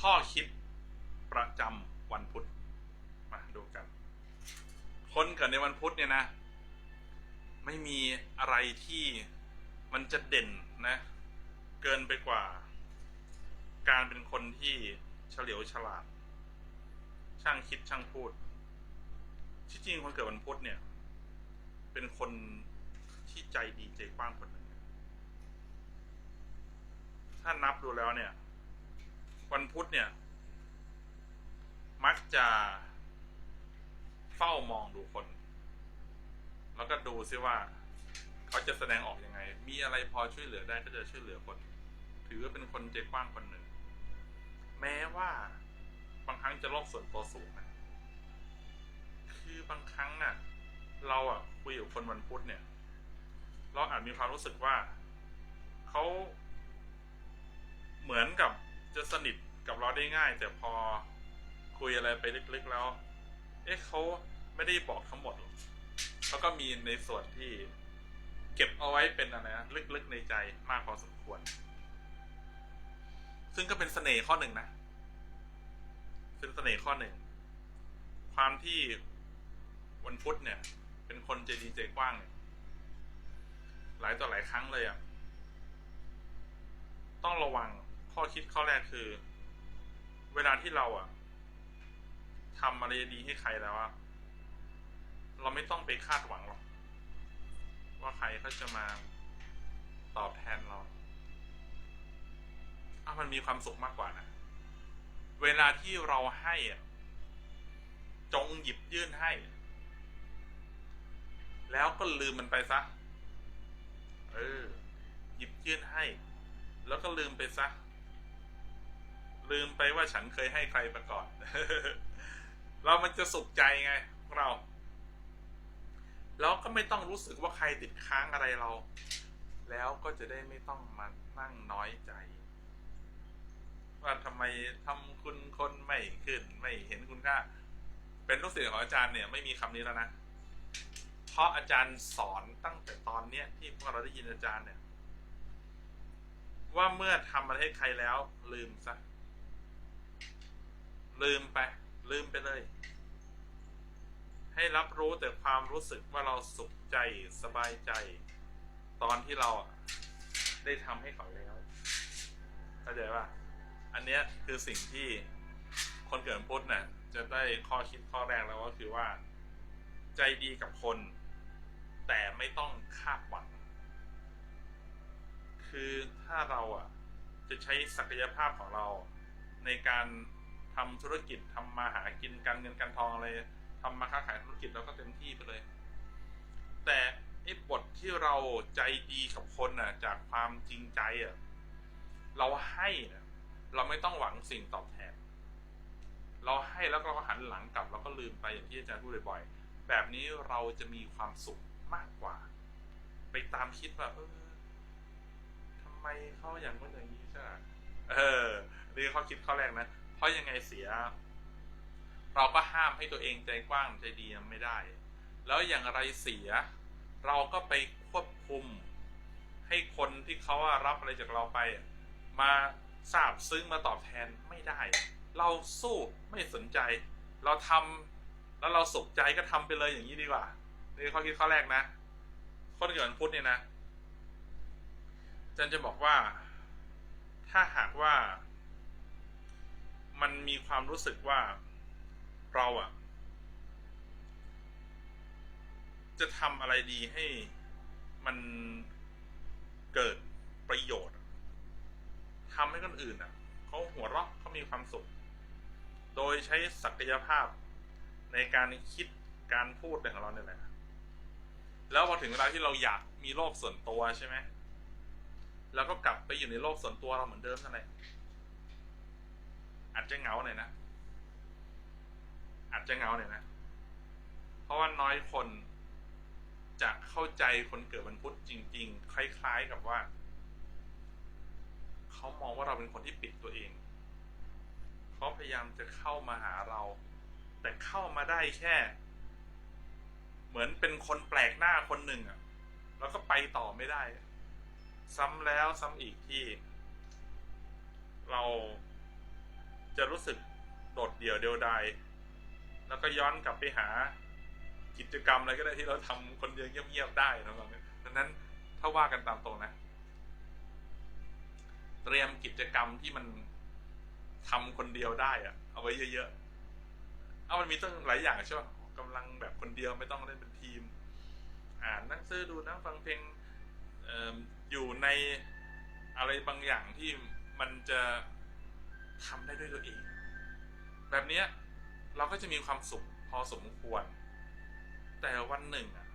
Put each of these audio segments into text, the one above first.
ข้อคิดประจำวันพุธมาดูกัน คนเกิดในวันพุธเนี่ยนะ ไม่มีอะไรที่มันจะเด่นนะ เกินไปกว่า การเป็นคนที่เฉลียวฉลาด ช่างคิดช่างพูด ที่จริงคนเกิดวันพุธเนี่ย เป็นคนที่ใจดีใจกว้างคนหนึ่งถ้านับดูแล้วเนี่ย วันพุธเนี่ย มักจะเฝ้ามองดูคน แล้วก็ดูซิว่า เขาจะแสดงออกยังไง มีอะไรพอช่วยเหลือได้ก็จะช่วยเหลือคน ถือว่าเป็นคนใจกว้างคนหนึ่ง แม้ว่าบางครั้งจะโลกส่วนตัวสูงนะคือบางครั้งอะ เราอะคุยกับคนวันพุธเนี่ย เราอาจมีความรู้สึกว่า ได้ง่าย แต่พอคุยอะไรไปลึกๆแล้ว เอ๊ะเขาไม่ได้บอกทั้งหมดหรอกเขาก็มีในส่วนที่เก็บเอาไว้เป็นอะไรนะลึกๆในใจมากพอสมควร ซึ่งก็เป็นเสน่ห์ข้อหนึ่งนะ เป็นเสน่ห์ข้อหนึ่ง ความที่วันพุธเนี่ย เป็นคนใจดีใจกว้างเนี่ยหลายต่อหลายครั้งเลยอะ่ะ ต้องระวังข้อคิดข้อแรกคือ เวลาที่เราอะ่ะทำอะไรดีให้ใครแล้วอะเราไม่ต้องไปคาดหวังหรอก ว่าใครเขาจะมาตอบแทนเราอะมันมีความสุขมากกว่านะ เวลาที่เราให้อะจงหยิบยื่นให้ แล้วก็ลืมมันไปซะ เออ หยิบยื่นให้ แล้วก็ลืมไปซะ ลืมไปว่าฉันเคยให้ใครมาก่อน เรามันจะสุขใจไงพวกเรา แล้วก็ไม่ต้องรู้สึกว่าใครติดค้างอะไรเรา แล้วก็จะได้ไม่ต้องมานั่งน้อยใจว่าทำไมทำคุณคนไม่ขึ้นไม่เห็นคุณค่า เป็นลูกศิษย์ของอาจารย์เนี่ยไม่มีคำนี้แล้วนะ เพราะอาจารย์สอนตั้งแต่ตอนเนี้ยที่พวกเราได้ยินอาจารย์เนี่ย ว่าเมื่อทำอะไรให้ใครแล้วลืมซะ ลืมไป ลืมไปเลย ให้รับรู้แต่ความรู้สึกว่าเราสุขใจสบายใจ ตอนที่เราได้ทำให้เขาแล้วเข้าใจป่ะอันเนี้ยคือสิ่งที่คนเกิดวันพุทธเนี่ยจะได้ข้อคิดข้อแรกแล้วก็คือว่า ใจดีกับคน แต่ไม่ต้องคาดหวัง คือถ้าเราอะจะใช้ศักยภาพของเราในการ ทำธุรกิจทำมาหากินการเงินการทองอะไรทำมาค้าขายธุรกิจเราก็เต็มที่ไปเลย แต่ไอ้บทที่เราใจดีกับคนน่ะ จากความจริงใจอะเราให้เนี่ยเราไม่ต้องหวังสิ่งตอบแทน เราให้แล้วก็หันหลังกลับแล้วก็ลืมไปอย่างที่อาจารย์พูดบ่อยๆแบบนี้เราจะมีความสุขมากกว่า ไปตามคิดว่าเออทำไมเขาอย่างนู้นอย่างนี้ใช่ไหมเออนี่เขาคิดข้อแรกนะ เพราะยังไงเสีย เราก็ห้ามให้ตัวเองใจกว้างใจดีไม่ได้ แล้วอย่างไรเสีย เราก็ไปควบคุม ให้คนที่เขารับอะไรจากเราไป มาทราบซึ้งมาตอบแทนไม่ได้ เราสู้ไม่สนใจ เราทำแล้วเราสุขใจก็ทำไปเลยอย่างนี้ดีกว่านี่ข้อคิดข้อแรกนะคนเกิดวันพุธเนี่ยนะอาจันจะบอกว่า ถ้าหากว่า มันมีความรู้สึกว่าเราอะจะทำอะไรดีให้มันเกิดประโยชน์ทำให้คนอื่นอะเขาหัวเราะเขามีความสุข โดยใช้ศักยภาพในการคิดการพูดของเราเนี่ยแหละแล้วพอถึงเวลาที่เราอยากมีโลกส่วนตัวใช่ไหมเราก็กลับไปอยู่ในโลกส่วนตัวเราเหมือนเดิมนั่นแหละ อาจจะเหงาหน่อยนะ อาจจะเหงาหน่อยนะ เพราะว่าน้อยคนจะเข้าใจคนเกิดวันพุธจริง ๆ คล้าย ๆกับว่า เขามองว่าเราเป็นคนที่ปิดตัวเองเขาพยายามจะเข้ามาหาเรา แต่เข้ามาได้แค่ เหมือนเป็นคนแปลกหน้าคนหนึ่งอะแล้วก็ไปต่อไม่ได้ ซ้ำแล้วซ้ำอีกที่ เรา จะรู้สึกโดดเดี่ยวเดียวดายแล้วก็ย้อนกลับไปหากิจกรรมอะไรก็ได้ที่เราทำคนเดียวเงียบๆได้นะครับดังนั้นถ้าว่ากันตามตรงนะ เตรียมกิจกรรมที่มันทำคนเดียวได้อะเอาไว้เยอะๆเอามันมีตั้งหลายอย่างใช่ไหมกำลังแบบคนเดียวไม่ต้องเล่นเป็นทีม อ่านหนังสือดูนั่งฟังเพลงอออยู่ในอะไรบางอย่างที่มันจะ ทำได้ด้วยตัวเอง แบบเนี้ยเราก็จะมีความสุขพอสมควร แต่วันหนึ่งอะ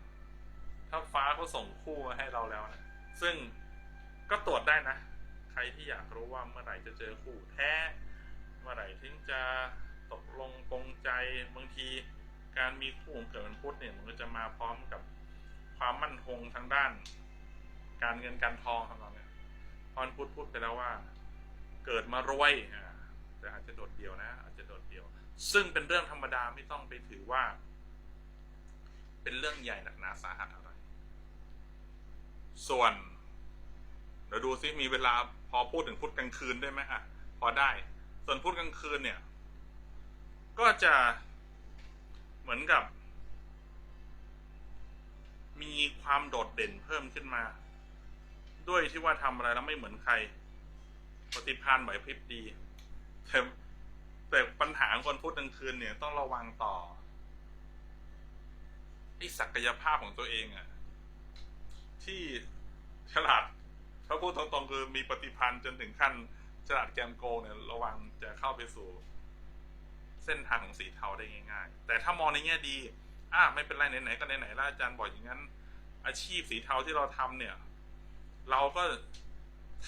ถ้าฟ้าเขาส่งคู่มาให้เราแล้วนะซึ่งก็ตรวจได้นะ ใครที่อยากรู้ว่าเมื่อไหร่จะเจอคู่แท้ เมื่อไหร่ถึงจะตกลงปรงใจบางทีการมีคู่ของเกิดวันพุธเนี่ยมันก็จะมาพร้อมกับความมั่นคงทางด้าน การเงินการทองทำนองเราเนี้ยพรพุธพูดไปแล้วว่า เกิดมารวยอ่า แต่อาจจะโดดเดี่ยวนะ อาจจะโดดเดี่ยว ซึ่งเป็นเรื่องธรรมดาไม่ต้องไปถือว่า เป็นเรื่องใหญ่หนักหนาสาหัสอะไร ส่วนเดี๋ยวดูซิมีเวลาพอพูดถึงพุธกลางคืนได้ไหมอะพอได้ ส่วนพุธกลางคืนเนี่ย ก็จะเหมือนกับ มีความโดดเด่นเพิ่มขึ้นมา ด้วยที่ว่าทำอะไรแล้วไม่เหมือนใครปฏิภาณไหวพริบดี แต่แต่ปัญหาคนพุธกลางคืนเนี่ยต้องระวังต่อไอ้ศักยภาพของตัวเองอะที่ฉลาดถ้าพูดตรงๆคือมีปฏิพันธ์จนถึงขั้นฉลาดแกมโกงเนี่ยระวังจะเข้าไปสู่ เส้นทางของสีเทาได้ง่ายๆ แต่ถ้ามองในแง่ดีอ่าไม่เป็นไรไหนๆก็ไหนๆแล้วอาจารย์บอกอย่างนั้น อาชีพสีเทาที่เราทำเนี่ย เราก็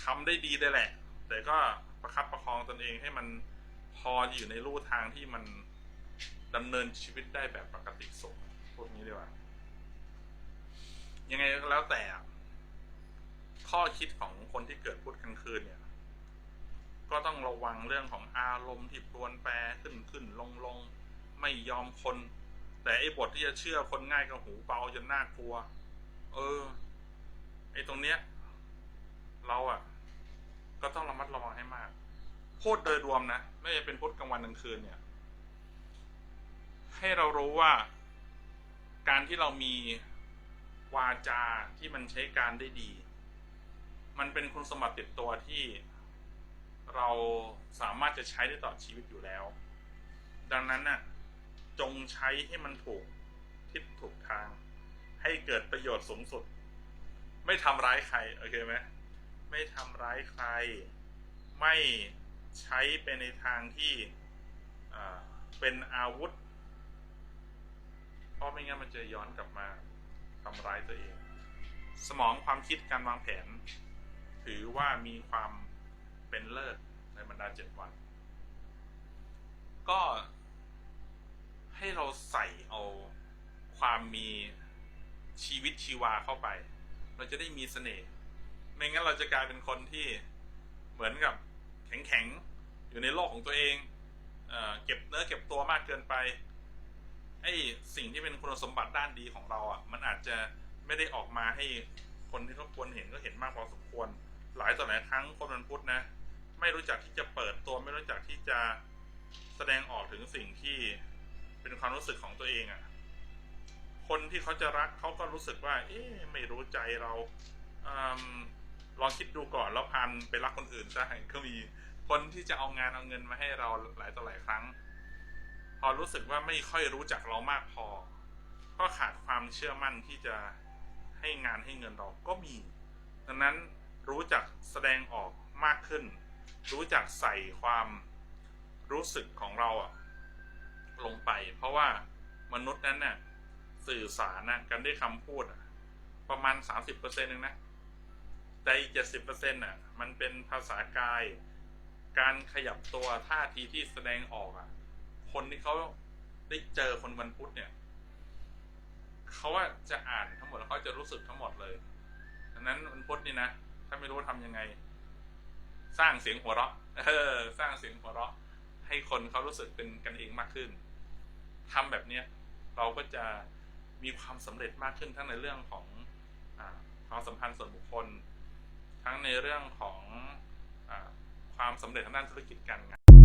ทำได้ดีได้แหละ แต่ก็ ประคับประคองตนเองให้มันพออยู่ในรูทางที่มันดำเนินชีวิตได้แบบปกติสุขพวกนี้ดีกว่ายังไงก็แล้วแต่ ข้อคิดของคนที่เกิดพุธกลางคืนเนี่ย ก็ต้องระวังเรื่องของอารมณ์ที่ปรวนแปรขึ้นขึ้นลงลงไม่ยอมคน แต่ไอ้บทที่จะเชื่อคนง่ายกับหูเบาจนน่ากลัว เออ ไอ้ตรงเนี้ย เราอะ ก็ต้องระมัดระวังให้มากพูดโดยรวมนะ ไม่ว่าจะเป็นพุธกลางวันกลางคืนเนี่ย ให้เรารู้ว่า การที่เรามีวาจาที่มันใช้การได้ดี มันเป็นคุณสมบัติติดตัวที่เราสามารถจะใช้ได้ต่อชีวิตอยู่แล้ว ดังนั้นน่ะจงใช้ให้มันถูกทิศถูกทาง ให้เกิดประโยชน์สูงสุด ไม่ทำร้ายใคร โอเคไหม ไม่ทำร้ายใคร ไม่ใช้ไปในทางที่เป็นอาวุธ เพราะไม่งั้นมันจะย้อนกลับมาทำร้ายตัวเอง สมองความคิดการวางแผน ถือว่ามีความเป็นเลิศในบรรดาเจ็ดวัน ก็ให้เราใส่เอาความมีชีวิตชีวาเข้าไป เราจะได้มีเสน่ห์ ไม่งั้นเราจะกลายเป็นคนที่เหมือนกับแข็งๆ อยู่ในโลกของตัวเองเอเก็บเนื้อเก็บตัวมากเกินไปไอ้สิ่งที่เป็นคุณสมบัติด้านดีของเราอะ มันอาจจะไม่ได้ออกมาให้คนที่เขาควรเห็นก็เห็นมากพอสมควร หลายต่อหลายครั้งคนมันพุทธนะ ไม่รู้จักที่จะเปิดตัวไม่รู้จักที่จะแสดงออกถึงสิ่งที่เป็นความรู้สึกของตัวเองอะ คนที่เขาจะรักเขาก็รู้สึกว่า เอ๊ะไม่รู้ใจเราอม ลองคิดดูก่อนแล้วพันไปรักคนอื่นซะก็มีคนที่จะเอางานเอาเงินมาให้เราหลายต่อหลายครั้ง พอรู้สึกว่าไม่ค่อยรู้จักเรามากพอ ก็ขาดความเชื่อมั่นที่จะให้งานให้เงินเราก็มี ดังนั้นรู้จักแสดงออกมากขึ้น รู้จักใส่ความรู้สึกของเราอะลงไป เพราะว่ามนุษย์นั้นน่ะสื่อสารนะกันด้วยคำพูดประมาณ 30%เองนะ แต่อีก70%น่ะมันเป็นภาษากาย การขยับตัวท่าทีที่แสดงออกอะ คนที่เขาได้เจอคนวันพุธเนี่ยเขาว่าจะอ่านทั้งหมดแล้วเขาจะรู้สึกทั้งหมดเลยดังนั้นวันพุธนี่นะถ้าไม่รู้ทำยังไง สร้างเสียงหัวเราะเออ สร้างเสียงหัวเราะ ให้คนเขารู้สึกเป็นกันเองมากขึ้นทำแบบเนี้ยเราก็จะมีความสำเร็จมากขึ้นทั้งในเรื่องของอความสัมพันธ์ส่วนบุคคล ทั้งในเรื่องของอความสำเร็จทางด้านธุรกิจการงาน